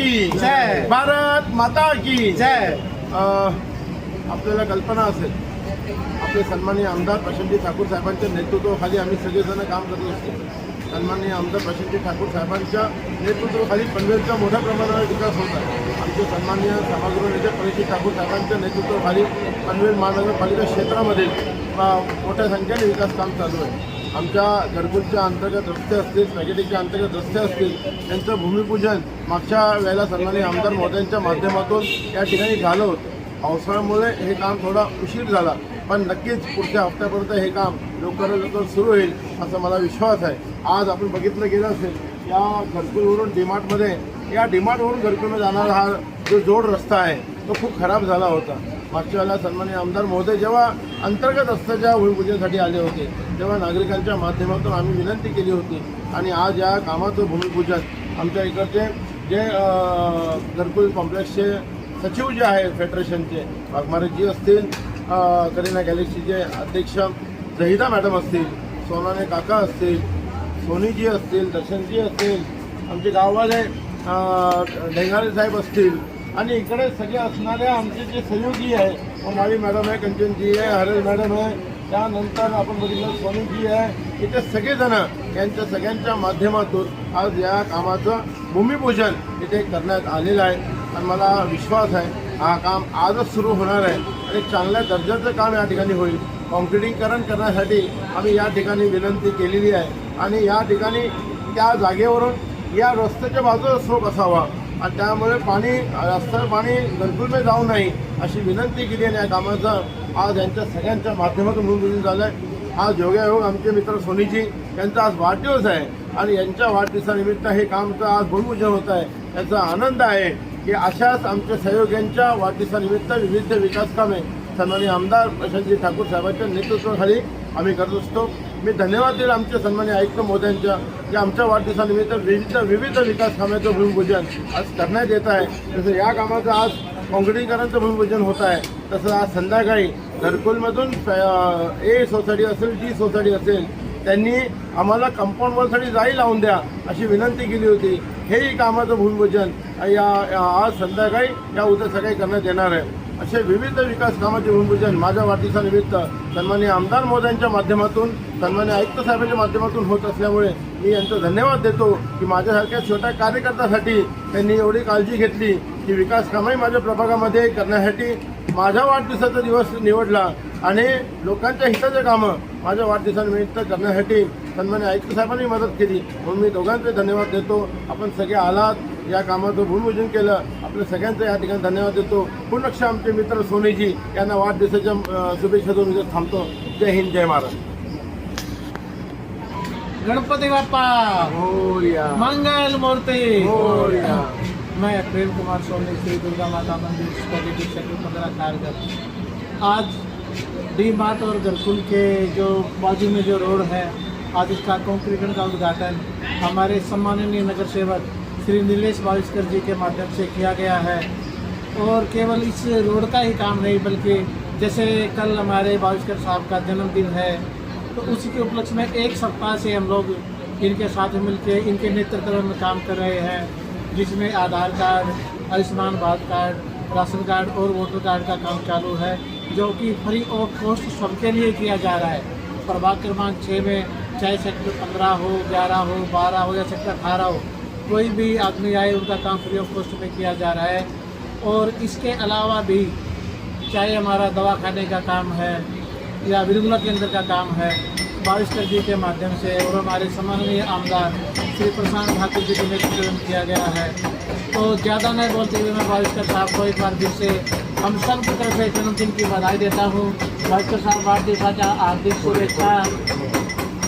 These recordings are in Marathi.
भारत माता की जय. भारत माता की जय. आपल्याला कल्पना असेल. आपले सन्माननीय आमदार प्रशांतजी ठाकूर साहेबांच्या नेतृत्वाखाली आम्ही सगळेजण काम करत असतो. सन्माननीय आमदार प्रशांतजी ठाकूर साहेबांच्या नेतृत्वाखाली पनवेलचा मोठ्या प्रमाणावर विकास होत आहे. आमचे सन्माननीय सभागृह नेते परीक्षित ठाकूर साहेबांच्या नेतृत्वाखाली पनवेल महानगरपालिका क्षेत्रामध्ये मोठ्या संख्येने विकास काम चालू आहे. आमच्या घरगुतीच्या अंतर्गत रस्ते असतील पॅकेटिंगच्या अंतर्गत रस्ते असतील त्यांचं भूमिपूजन मागच्या वेळेला सन्माननीय आमदार मोदयांच्या माध्यमातून या ठिकाणी झालं होतं. पावसाळ्यामुळे हे काम थोडा उशीर झाला पण नक्कीच पुढच्या हप्त्यापर्यंत हे काम लवकरात लवकर सुरू होईल असा मला विश्वास आहे. आज आपण बघितलं गेलं असेल या घरकुलवरून डीमार्टमध्ये या डीमार्टवरून घरकुलमध्ये जाणारा हा जो जोड रस्ता आहे तो खूप खराब झाला होता. मागच्या वेळेला सन्मान्य आमदार महोदय जेव्हा अंतर्गत रस्त्याच्या भूमिपूजनासाठी आले होते तेव्हा नागरिकांच्या माध्यमातून आम्ही विनंती केली होती. आणि आज या कामाचं भूमिपूजन आमच्या इकडचे जे घरकुल कॉम्प्लेक्सचे सचिव जे आहे फेडरेशनचे वाघमारेजी असतील करीना गॅलेक्सीचे अध्यक्ष जहिदा मॅडम असतील सोनाने काका असतील सोनीजी असतील दर्शनजी असतील आमचे गाववाले अ, ढेंगारे साहेब असतील आणि इकडे सगळे असणारे आमचे जे सहयोगी आहे हो, माळी मॅडम आहे कंचनजी आहे हरेश मॅडम आहे त्यानंतर आपण बघितलं स्वामीजी आहे इथे सगळेजण यांच्या सगळ्यांच्या माध्यमातून आज या कामाचं भूमिपूजन इथे करण्यात आलेलं आहे. आणि मला विश्वास आहे हा काम आजच सुरू होणार आहे. आणि चांगल्या दर्जाचं काम या ठिकाणी होईल. कॉन्क्रिटीकरण करण्यासाठी आम्ही या ठिकाणी विनंती केलेली आहे. आणि या ठिकाणी त्या जागेवरून या रस्त्याच्या बाजूला स्रोत असावा. आणि त्यामुळे पाणी रस्त्यावर पाणी गणपूरमध्ये जाऊ नये अशी विनंती केली आणि या कामाचं आज यांच्या सगळ्यांच्या माध्यमातून भूमिपूजन झालं आहे. आज योगायोग आमचे मित्र सोनीजी यांचा आज वाढदिवस आहे आणि यांच्या वाढदिवसानिमित्त हे कामचं आज भूमिपूजन होत आहे. याचा आनंद आहे की अशाच आमच्या सहयोग्यांच्या वाढदिवसानिमित्त विविध विकास कामे सन्मानी आमदार प्रशांतजी ठाकूर साहेबांच्या नेतृत्वाखाली आम्ही करत असतो. मी धन्यवाद देईल आमच्या सन्मान्य आयुक्त मोद्यांच्या की आमच्या वाढदिवसानिमित्त विविध विविध विकास कामाचं भूमिपूजन आज करण्यात येत आहे. जसं या कामाचं आज काँक्रिटीकरणाचं भूमिपूजन होत आहे. तसं आज संध्याकाळी घरकुलमधून ए सोसायटी असेल डी सोसायटी असेल त्यांनी आम्हाला कंपाऊंड वॉलसाठी जाई लावून द्या अशी विनंती केली होती. हेही कामाचं भूमिपूजन या या- आज संध्याकाळी या उद्या सकाळी करण्यात येणार आहे. असे विविध विकास कामाचे भूमिपूजन माझ्या वाढदिवसानिमित्त सन्माननीय आमदार मोदयांच्या माध्यमातून सन्माननीय आयुक्त साहेबांच्या माध्यमातून होत असल्यामुळे मी यांचा धन्यवाद देतो की माझ्यासारख्या छोट्या कार्यकर्त्यासाठी त्यांनी एवढी काळजी घेतली की विकास कामही माझ्या प्रभागामध्ये करण्यासाठी माझ्या वाढदिवसाचा दिवस निवडला आणि लोकांच्या हिताचे कामं माझ्या वाढदिवसानिमित्त करण्यासाठी सन्मान्य आयुक्त साहेबांनी मदत केली. म्हणून मी दोघांचे धन्यवाद देतो. आपण सगळे आलात. या कामाचं भूमिपूजन केलं. आपल्या सगळ्यांचं या ठिकाणी धन्यवाद देतो. पुनक्ष आमचे मित्र सोनेजी यांना वाढदिवसाच्या शुभेच्छा देऊन थांबतो. जय हिंद जय महाराष्ट्र. गणपति बापा मोरया मंगल मूर्ति! मोरया मैं प्रेम कुमार सोनी श्री दुर्गा माता मंदिर सेक्टर पंद्रह कार्यरत आज डी मार्ट और गरकुल के जो बाजू में जो रोड है आज इसका कंक्रीटन का उद्घाटन हमारे सम्माननीय नगर सेवक श्री नीलेश बाविस्कर जी के माध्यम से किया गया है। और केवल इस रोड का ही काम नहीं, बल्कि जैसे कल हमारे बाविस्कर साहब का जन्मदिन है तो उसी के उपलक्ष्य में एक सप्ताह से हम लोग इनके साथ मिलकर इनके नेतृत्व में काम कर रहे हैं, जिसमें Aadhaar card, Ayushman Bharat card, ration card और वोटर कार्ड का काम चालू है, जो कि फ्री ऑफ़ कॉस्ट सबके लिए किया जा रहा है। प्रभाग क्रमांक छः में चाहे सेक्टर पंद्रह हो, ग्यारह हो, बारह हो या सेक्टर अठारह हो कोई भी आदमी आए, उनका काम फ्री ऑफ़ कॉस्ट में किया जा रहा है। और इसके अलावा भी, चाहे हमारा दवाखाने का काम है, या विरुला केंद्र का काम है बाविस्कर जी के माध्यम से, और हमारे सम्माननीय आमदार श्री प्रशांत ठाकुर जी के नेतृत्व किया गया है। तो ज़्यादा नहीं बोलते हुए मैं बाविस्कर साहब को एक बार फिर से हम सब की तरफ़ से जन्मदिन की बधाई देता हूँ। बाविस्कर साहब वाढदिवसाच्या हार्दिक शुभेच्छा।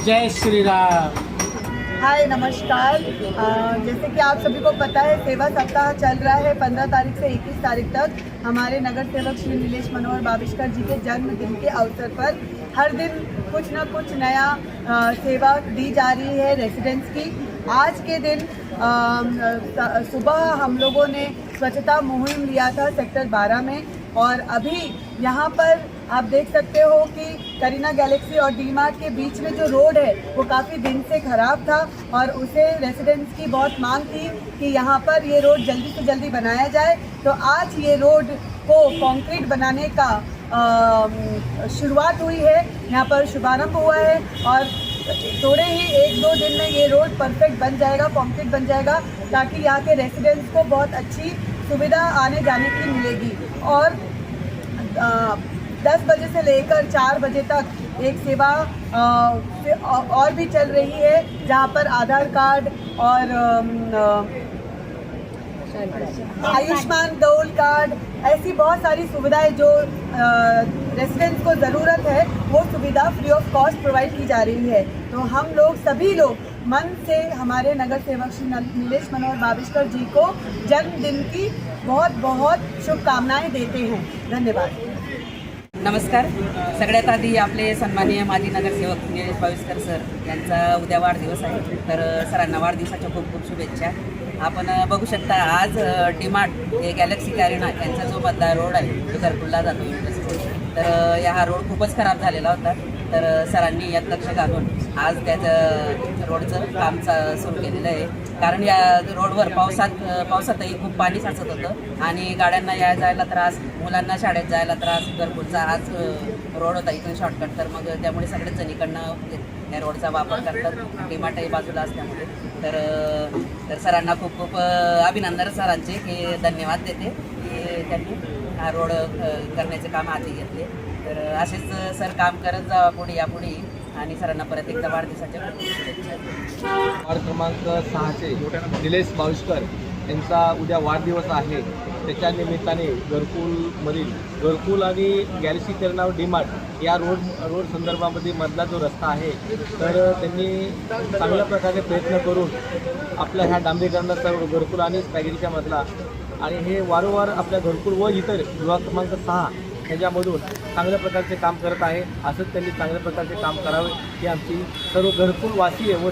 जय श्री राम। हाय, नमस्कार। जैसे कि आप सभी को पता है, सेवा सप्ताह चल रहा है 15 तारीख से 21 तारीख तक। हमारे नगर सेवक श्री नीलेश मनोहर बाविष्कर जी के जन्मदिन के अवसर पर हर दिन कुछ न कुछ नया सेवा दी जा रही है रेसिडेंट्स की। आज के दिन सुबह हम लोगों ने स्वच्छता मुहिम लिया था सेक्टर 12 में और अभी यहाँ पर आप देख सकते हो कि करीना गैलेक्सी और डी के बीच में जो रोड है, वो काफ़ी दिन से ख़राब था और उसे रेसिडेंट्स की बहुत मांग थी कि यहाँ पर ये रोड जल्दी से जल्दी बनाया जाए। तो आज ये रोड को कंक्रीट बनाने का शुरुआत हुई है। यहाँ पर शुभारंभ हुआ है और थोड़े ही एक दो दिन में ये रोड परफेक्ट बन जाएगा कंक्रीट बन जाएगा, ताकि यहाँ के रेसिडेंट्स को बहुत अच्छी सुविधा आने जाने की मिलेगी। और दस बजे से लेकर चार बजे तक एक सेवा और भी चल रही है, जहाँ पर आधार कार्ड और आयुष्मान गोल्ड कार्ड, ऐसी बहुत सारी सुविधाएँ जो रेसिडेंट्स को ज़रूरत है, वो सुविधा फ्री ऑफ़ कॉस्ट प्रोवाइड की जा रही है। तो हम लोग, सभी लोग, मन से हमारे नगर सेवक श्री नल- नीलेश मनोहर बाविष्कर जी को जन्मदिन की बहुत बहुत शुभकामनाएँ देते हैं। धन्यवाद। नमस्कार. सगळ्यात आधी आपले सन्माननीय माजी नगरसेवक निलेश बावीसकर सर यांचा उद्या वाढदिवस आहे. तर सरांना वाढदिवसाच्या खूप खूप शुभेच्छा. आपण बघू शकता आज डिमार्ट हे गॅलेक्सी कॅरिना यांचा जो मधला रोड आहे तो घरकुलला जातो. तर या हा रोड खूपच खराब झालेला होता. तर सरांनी यात लक्ष घालून आज त्याचं रोडचं काम चा- सुरू केलेलं आहे. कारण या रोडवर पावसात पावसातही खूप पाणी साचत होतं. आणि गाड्यांना या जायला त्रास मुलांना शाळेत जायला त्रास घरकुलचा आज रोड होता इथून शॉर्टकट तर मग त्यामुळे सगळेच जण इकडनं या रोडचा वापर करतात. डिमार्टही बाजूला असल्यामुळे. तर तर सरांना खूप खूप अभिनंदन सरांचे की धन्यवाद देते की त्यांनी हा रोड करण्याचे काम हाती घेतले. तर असेच सर काम करत जावा पुढे या पुढे आणि सरांना परत एकदा वाढदिवसाच्या शुभेच्छा. वार्ड क्रमांक सहाचे निलेश बाविष्कर यांचा उद्या वाढदिवस आहे. त्याच्या निमित्ताने घरकुलमधील घरकुल आणि गॅलेक्सी तेरनाव डीमार्ट या रोड रोड संदर्भामध्ये मधला जो रस्ता आहे तर त्यांनी चांगल्या प्रकारे प्रयत्न करून आपल्या ह्या डांबरीकरणाचा घरकुल आणि स्पॅगिरीच्या मधला आणि हे वारंवार आपल्या घरकुल व इतर विभाग क्रमांक सहा ह्याच्यामधून चांगल्या प्रकारचे काम करत आहे. असंच त्यांनी चांगल्या प्रकारचे काम करावे. ही आमची सर्व घरकुल वासी व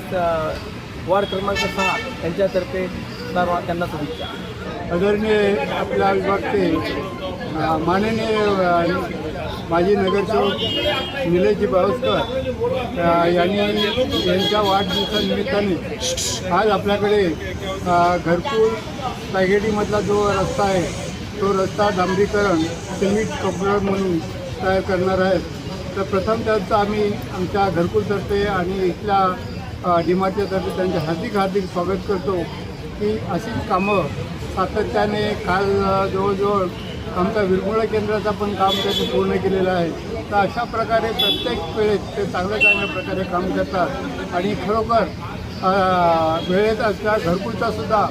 वार्ड क्रमांक सहा यांच्यातर्फे सर्व त्यांना शुभेच्छा. आदरणीय आपल्या विभागचे माननीय माजी नगरसेवक निलेशजी बावस्कर यांनी यांच्या वाढदिवसानिमित्ताने आज आपल्याकडे घरकुल पॅगेटीमधला जो रस्ता आहे तो रस्ता डांबरीकरण सिमेंट कपडा म्हणून तयार करणार आहेत. तर प्रथम त्यांचं आम्ही आमच्या घरकुलतर्फे आणि इथल्या डिमार्टच्यातर्फे त्यांचे हार्दिक हार्दिक स्वागत करतो की अशीच कामं सातत्याने काल जवळजवळ आमचा विरगुळा केंद्राचा पण काम त्यांनी पूर्ण केलेलं आहे. तर अशा प्रकारे प्रत्येक वेळेस ते चांगल्या चांगल्या प्रकारे काम करतात. आणि खरोखर वेळेत असल्या घरकुलचासुद्धा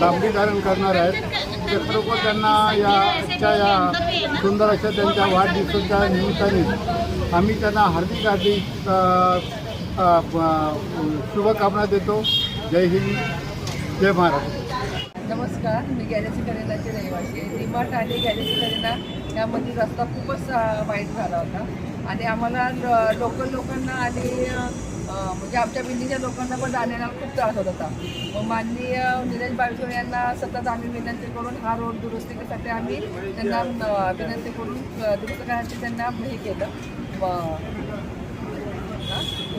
डांबरीकरण करणार आहेत. ते खरोखर त्यांना या आजच्या या सुंदर अशा त्यांच्या वाढदिवसाच्या निमित्ताने आम्ही त्यांना हार्दिक हार्दिक शुभकामना देतो. जय हिंद. जय महाराष्ट्र नमस्कार मी गॅलेक्सी करेनाची रहिवासी आहे. डीमार्ट आणि गॅलेक्सी करेना यामध्ये रस्ता खूपच वाईट झाला होता. आणि आम्हाला लोकल लोकांना आणि म्हणजे आमच्या बिल्डिंगच्या लोकांना पण जाण्याला खूप त्रास होत होता. मग माननीय निलेश बाळकर यांना सतत आम्ही विनंती करून हा रोड दुरुस्तीसाठी आम्ही त्यांना विनंती करून दुरुस्त करण्याची त्यांना हे केलं.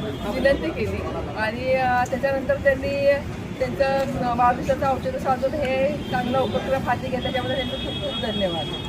विनंती केली. आणि त्याच्यानंतर त्यांनी त्यांचं वाढदिवसाचं औषध साधून हे चांगलं उपक्रम हाती घेतला. त्याच्याबद्दल त्यांचे खूप खूप धन्यवाद.